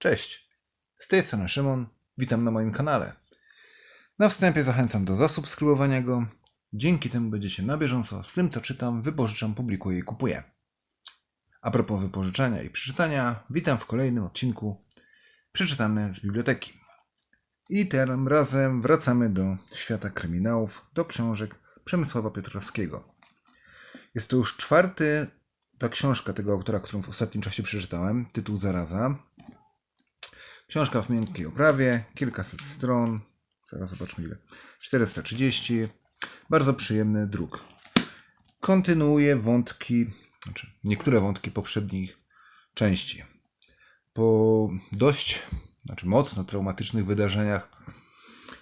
Cześć, z tej strony Szymon, witam na moim kanale. Na wstępie zachęcam do zasubskrybowania go. Dzięki temu będziecie na bieżąco z tym, co czytam, wypożyczam, publikuję i kupuję. A propos wypożyczania i przeczytania, witam w kolejnym odcinku przeczytane z biblioteki. I tym razem wracamy do świata kryminałów, do książek Przemysława Piotrowskiego. Jest to już czwarty ta książka tego autora, którą w ostatnim czasie przeczytałem, tytuł Zaraza. Książka w miękkiej oprawie, kilkaset stron, zaraz zobaczmy ile, 430, bardzo przyjemny druk. Kontynuuje wątki, znaczy niektóre wątki poprzednich części. Po dość, znaczy mocno traumatycznych wydarzeniach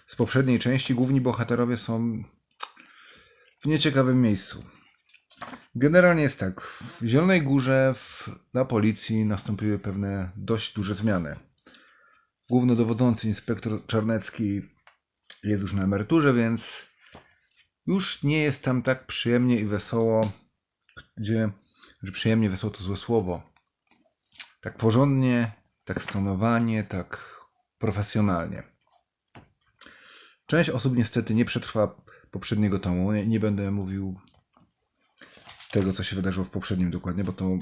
z poprzedniej części główni bohaterowie są w nieciekawym miejscu. Generalnie jest tak. W Zielonej Górze w, na policji nastąpiły pewne dość duże zmiany. Głównodowodzący inspektor Czarnecki jest już na emeryturze, więc już nie jest tam tak przyjemnie i wesoło, gdzie, że przyjemnie, wesoło to złe słowo. Tak porządnie, tak stonowanie, tak profesjonalnie. Część osób niestety nie przetrwa poprzedniego tomu. Nie, nie będę mówił tego, co się wydarzyło w poprzednim dokładnie, bo to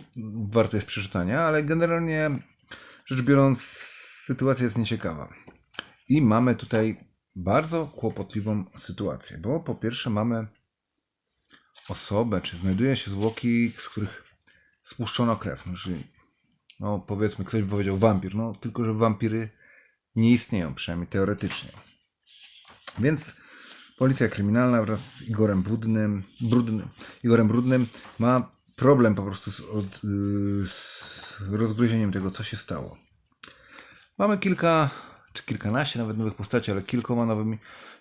warte jest przeczytania, ale generalnie rzecz biorąc, sytuacja jest nieciekawa. I mamy tutaj bardzo kłopotliwą sytuację, bo po pierwsze mamy osobę, czy znajduje się zwłoki, z których spuszczono krew. No, czyli, no powiedzmy, ktoś by powiedział wampir, no tylko, że wampiry nie istnieją, przynajmniej teoretycznie. Więc Policja kryminalna wraz z Igorem Brudnym, Brudnym, Igorem Brudnym ma problem po prostu z, od, yy, z rozgryzieniem tego, co się stało. Mamy kilka, czy kilkanaście nawet nowych postaci, ale kilkoma nowymi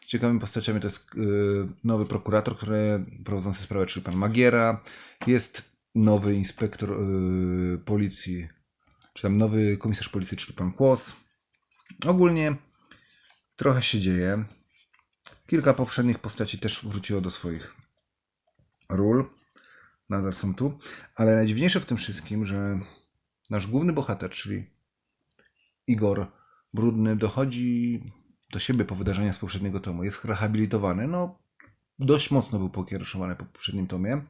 ciekawymi postaciami. To jest yy, nowy prokurator, który prowadzący sprawę, czyli pan Magiera. Jest nowy inspektor yy, policji, czy tam nowy komisarz policji, czyli pan Kłos. Ogólnie trochę się dzieje. Kilka poprzednich postaci też wróciło do swoich ról. Nadal są tu. Ale najdziwniejsze w tym wszystkim, że nasz główny bohater, czyli Igor Brudny, dochodzi do siebie po wydarzeniach z poprzedniego tomu. Jest rehabilitowany. No, dość mocno był pokierowany po poprzednim tomie.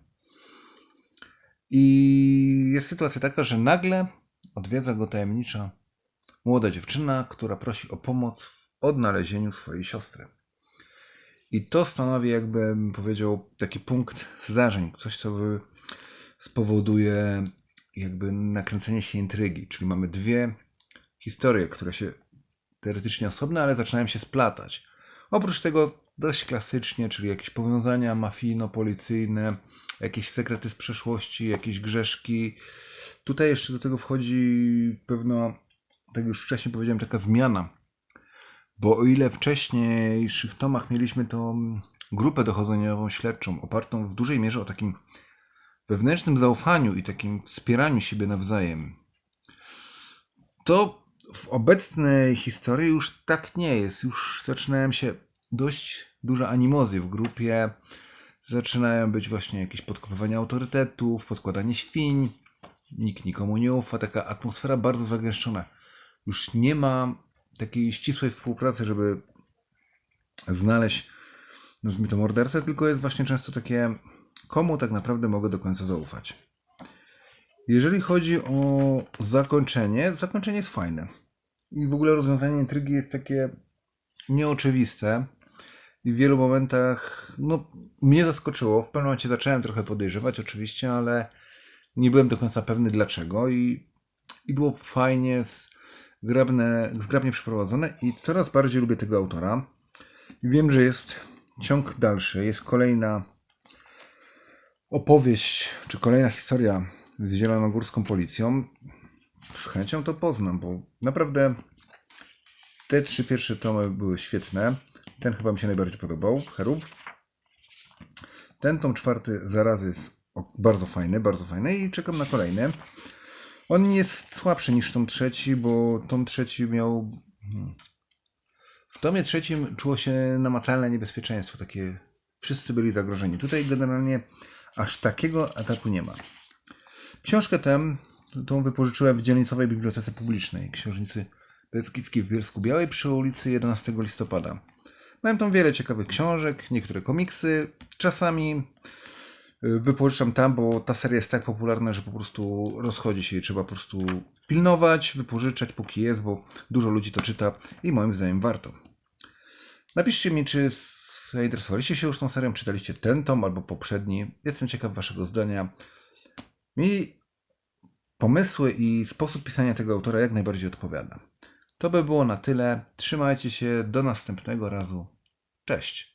I jest sytuacja taka, że nagle odwiedza go tajemnicza młoda dziewczyna, która prosi o pomoc w odnalezieniu swojej siostry. I to stanowi, jakbym powiedział, taki punkt zdarzeń, coś, co spowoduje jakby nakręcenie się intrygi. Czyli mamy dwie historie, które się teoretycznie osobne, ale zaczynają się splatać. Oprócz tego dość klasycznie, czyli jakieś powiązania mafijno-policyjne, jakieś sekrety z przeszłości, jakieś grzeszki. Tutaj jeszcze do tego wchodzi pewna, tak już wcześniej powiedziałem, taka zmiana bo o ile w wcześniejszych tomach mieliśmy tą grupę dochodzeniową śledczą, opartą w dużej mierze o takim wewnętrznym zaufaniu i takim wspieraniu siebie nawzajem, to w obecnej historii już tak nie jest. Już zaczynają się dość duże animozje w grupie. Zaczynają być właśnie jakieś podkopywania autorytetów, podkładanie świń. Nikt nikomu nie ufa. Taka atmosfera bardzo zagęszczona. Już nie ma takiej ścisłej współpracy, żeby znaleźć, nazwijmy to mordercę, tylko jest właśnie często takie, komu tak naprawdę mogę do końca zaufać. Jeżeli chodzi o zakończenie, zakończenie jest fajne. I w ogóle rozwiązanie intrygi jest takie nieoczywiste. I w wielu momentach, no, mnie zaskoczyło. W pewnym momencie zacząłem trochę podejrzewać, oczywiście, ale nie byłem do końca pewny dlaczego. I, i było fajnie zgrabne, zgrabnie przeprowadzone i coraz bardziej lubię tego autora. Wiem, że jest ciąg dalszy, jest kolejna opowieść, czy kolejna historia z zielonogórską policją. Z chęcią to poznam, bo naprawdę te trzy pierwsze tomy były świetne. Ten chyba mi się najbardziej podobał, Cherub. Ten tom czwarty zarazy jest bardzo fajny, bardzo fajny i czekam na kolejny. On jest słabszy niż tom trzeci, bo tom trzeci miał. hmm, W tomie trzecim czuło się namacalne niebezpieczeństwo, takie wszyscy byli zagrożeni. Tutaj generalnie aż takiego ataku nie ma. Książkę tę Tą wypożyczyłem w dzielnicowej bibliotece publicznej księżnicy Beskidzkiej w Bielsku Białej przy ulicy 11 listopada. Miałem tam wiele ciekawych książek, niektóre komiksy. Czasami y, wypożyczam tam, bo ta seria jest tak popularna, że po prostu rozchodzi się i trzeba po prostu pilnować, wypożyczać póki jest, bo dużo ludzi to czyta i moim zdaniem warto. Napiszcie mi, czy zainteresowaliście się już tą serią, czytaliście ten tom albo poprzedni. Jestem ciekaw waszego zdania. Mi pomysły i sposób pisania tego autora jak najbardziej odpowiada. To by było na tyle. Trzymajcie się. Do następnego razu. Cześć.